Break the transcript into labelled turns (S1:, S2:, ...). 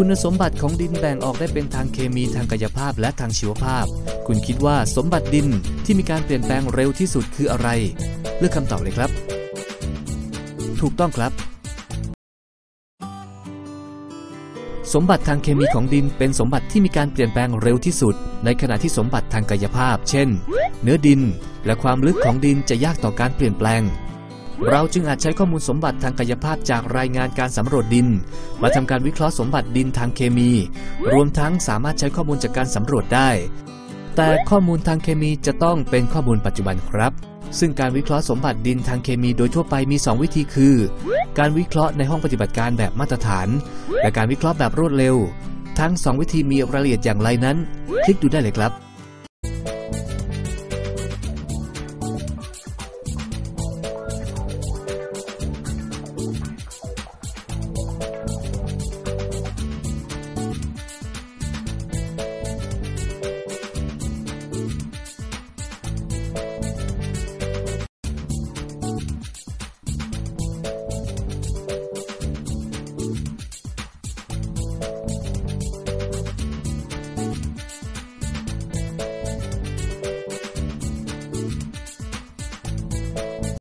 S1: คุณสมบัติของดินแบ่งออกได้เป็นทางเคมีทางกายภาพและทางชีวภาพ คุณคิดว่าสมบัติดินที่มีการเปลี่ยนแปลงเร็วที่สุดคืออะไร เลือกคำตอบเลยครับ ถูกต้องครับ สมบัติทางเคมีของดินเป็นสมบัติที่มีการเปลี่ยนแปลงเร็วที่สุด ในขณะที่สมบัติทางกายภาพ เช่น เนื้อดินและความลึกของดินจะยากต่อการเปลี่ยนแปลง เราจึงอาจใช้ข้อมูลสมบัติทางกายภาพจากรายงานการสำรวจดิน มาทำการวิเคราะห์สมบัติดินทางเคมี รวมทั้งสามารถใช้ข้อมูลจากการสำรวจได้ แต่ข้อมูลทางเคมีจะต้องเป็นข้อมูลปัจจุบันครับ ซึ่งการวิเคราะห์สมบัติดินทางเคมีโดยทั่วไปมี 2 วิธีคือ การวิเคราะห์ในห้องปฏิบัติการแบบมาตรฐาน และการวิเคราะห์แบบรวดเร็ว ทั้ง 2 วิธีมีรายละเอียดอย่างไรนั้น คลิกดูได้เลยครับ